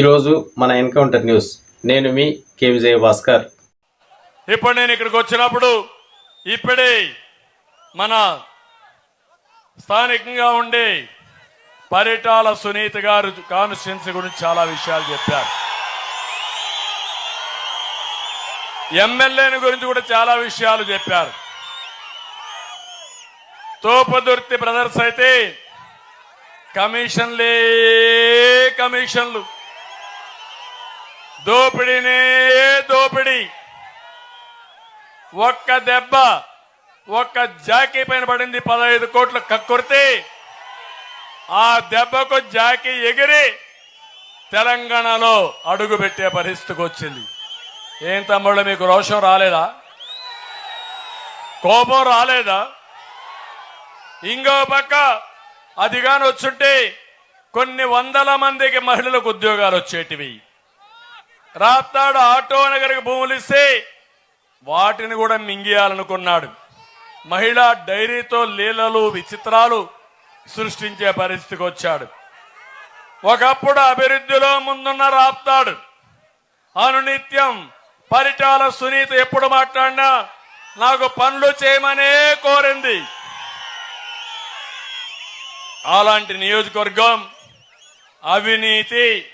ఈరోజు మన encounter news. నేను మీ కే విజయ భాస్కర్ ఇప్పుడు నేను ఇక్కడికి వచ్చినప్పుడు ఇప్పుడే మన స్థానికంగా ఉండే పరిటాల సునీత గారు కాన్స్టిట్యున్సీ గురించి చాలా విషయాలు చెప్పారు. ఎమ్మెల్యేని గురించి కూడా చాలా విషయాలు చెప్పారు. తోపదుర్తి బ్రదర్స్ అయితే కమిషన్లే కమిషన్లు. దోపిడీనే దోపిడీ? ఒక్క దెబ్బ ఒక్క జాకీ పైన పడింది పదహైదు కోట్లు కక్కుర్తి. ఆ దెబ్బకు జాకీ ఎగిరి తెలంగాణలో అడుగు పెట్టే పరిస్థితికి వచ్చింది. ఏం తమ్ముళ్ళు మీకు రోషం రాలేదా? కోపం రాలేదా? ఇంకో పక్క అదిగాని వచ్చుంటే కొన్ని వందల మందికి మహిళలకు ఉద్యోగాలు వచ్చేటివి. రాత్తాడు ఆటో నగర్కి భూములు ఇస్తే వాటిని కూడా మింగేయాలనుకున్నాడు. మహిళా డైరీతో లీలలు విచిత్రాలు సృష్టించే పరిస్థితికి వచ్చాడు. ఒకప్పుడు అభివృద్ధిలో ముందున్న రాప్తాడు. అనునిత్యం పరిటాల సునీత ఎప్పుడు మాట్లాడినా నాకు పనులు చేయమనే కోరింది. అలాంటి నియోజకవర్గం అవినీతి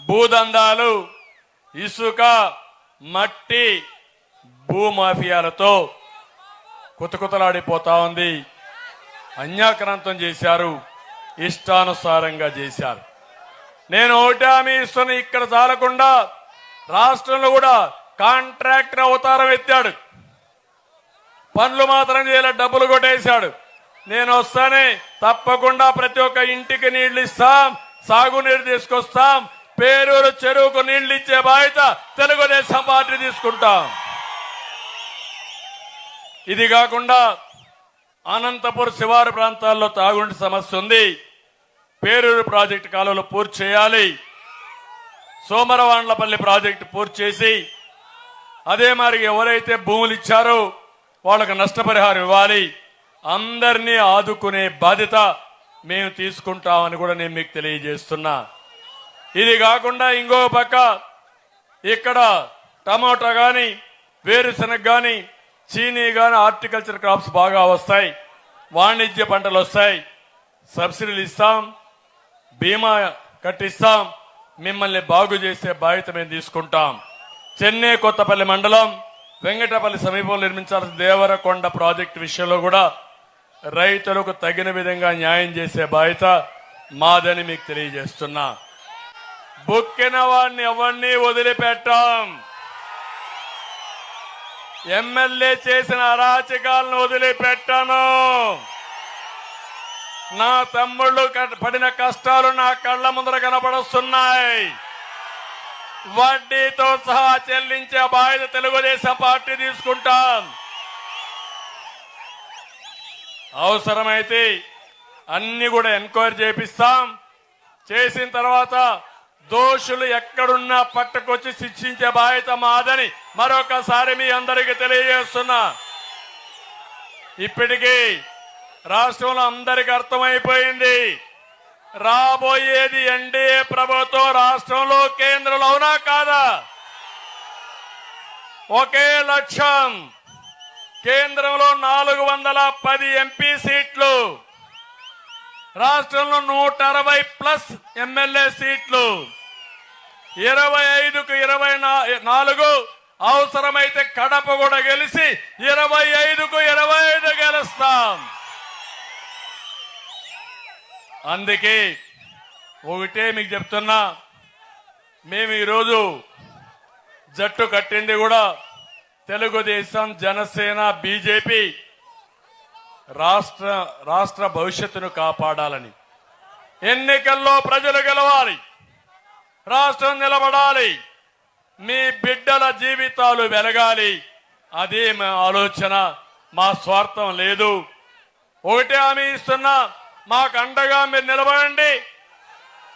భూదందాలు ఇసుక మట్టి భూమాఫియాలతో కుతకుతలాడిపోతా ఉంది. అన్యాక్రాంతం చేశారు. ఇష్టానుసారంగా చేశారు. నేను ఒకటి హామీ ఇస్తున్న ఇక్కడ చాలకుండా రాష్ట్రంలో కూడా కాంట్రాక్టర్ అవతారం ఎత్తాడు. పనులు మాత్రం చేయలే డబ్బులు కొట్టేశాడు. నేను వస్తానే తప్పకుండా ప్రతి ఒక్క ఇంటికి నీళ్ళు ఇస్తాం సాగునీరు తీసుకొస్తాం పేరూరు చెరువుకు నీళ్ళు ఇచ్చే బాధ్యత తెలుగుదేశం పార్టీ తీసుకుంటాం. ఇది కాకుండా అనంతపురం శివారు ప్రాంతాల్లో తాగుండి సమస్య ఉంది. పేరూరు ప్రాజెక్టు కాలువలు పూర్తి చేయాలి. సోమరవాండ్లపల్లి ప్రాజెక్టు పూర్తి చేసి అదే మరి ఎవరైతే భూములు ఇచ్చారో వాళ్ళకు నష్టపరిహారం ఇవ్వాలి. అందరినీ ఆదుకునే బాధ్యత మేము తీసుకుంటామని కూడా నేను మీకు తెలియజేస్తున్నా. ఇది కాకుండా ఇంకో పక్క ఇక్కడ టమాటా కానీ వేరుశనగ కానీ చీనీ కానీ హార్టికల్చర్ క్రాప్స్ బాగా వస్తాయి. వాణిజ్య పంటలు వస్తాయి. సబ్సిడీలు ఇస్తాం. బీమా కట్టిస్తాం. మిమ్మల్ని బాగు చేసే బాధ్యత మేము తీసుకుంటాం. చెన్నై కొత్తపల్లి మండలం వెంకటపల్లి సమీపంలో నిర్మించాల్సిన దేవరకొండ ప్రాజెక్టు విషయంలో కూడా రైతులకు తగిన విధంగా న్యాయం చేసే బాధ్యత మాదని మీకు తెలియజేస్తున్నా. బొక్కిన వాడిని ఎవరిని వదిలిపెట్టాం. ఎమ్మెల్యే చేసిన అరాచకాలను వదిలిపెట్టాను. నా తమ్ముళ్ళు పడిన కష్టాలు నా కళ్ళ ముందర కనపడుస్తున్నాయి వడ్డీతో సహా చెల్లించే బాధ్యత తెలుగుదేశం పార్టీ తీసుకుంటాం. అవసరమైతే అన్ని కూడా ఎంక్వైరీ చేపిస్తాం. చేసిన తర్వాత దోషులు ఎక్కడున్నా పట్టుకొచ్చి శిక్షించే బాధ్యత మాదని మరొకసారి మీ అందరికీ తెలియజేస్తున్నా. ఇప్పటికీ రాష్ట్రంలో అందరికి అర్థమైపోయింది. రాబోయేది ఎన్డీఏ ప్రభుత్వం రాష్ట్రంలో కేంద్రంలో అవునా కాదా? ఒకే లక్ష్యం కేంద్రంలో నాలుగు వందల పది ఎంపీ సీట్లు రాష్ట్రంలో నూట అరవై ప్లస్ ఎమ్మెల్యే సీట్లు. ఇరవై ఐదుకు ఇరవై నాలుగు. అవసరమైతే కడప కూడా గెలిచి ఇరవై ఐదుకు ఇరవై ఐదు గెలుస్తాం. అందుకే ఒకటే మీకు చెప్తున్నా. మేము ఈరోజు జట్టు కట్టింది కూడా తెలుగుదేశం జనసేన బీజేపీ రాష్ట్ర రాష్ట్ర భవిష్యత్తును కాపాడాలని. ఎన్నికల్లో ప్రజలు గెలవాలి. రాష్ట్రం నిలబడాలి. మీ బిడ్డల జీవితాలు వెలగాలి. అదే మా ఆలోచన. మా స్వార్థం లేదు. ఒకటే హామీ ఇస్తున్నా మాకు అండగా మీరు నిలబడండి.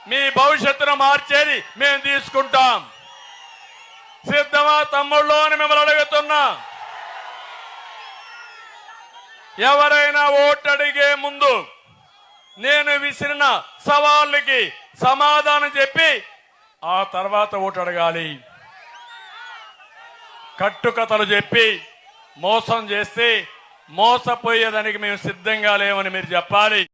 మీ భవిష్యత్తును మార్చేది మేము తీసుకుంటాం. సిద్ధమా తమ్ముళ్ళు అని మిమ్మల్ని అడుగుతున్నా. ఎవరైనా ఓటు అడిగే ముందు నేను విసిరిన సవాళ్ళకి సమాధానం చెప్పి ఆ తర్వాత ఓటు అడగాలి. కట్టుకథలు చెప్పి మోసం చేస్తే మోసపోయేదానికి మేము సిద్ధంగా లేవని మీరు చెప్పాలి.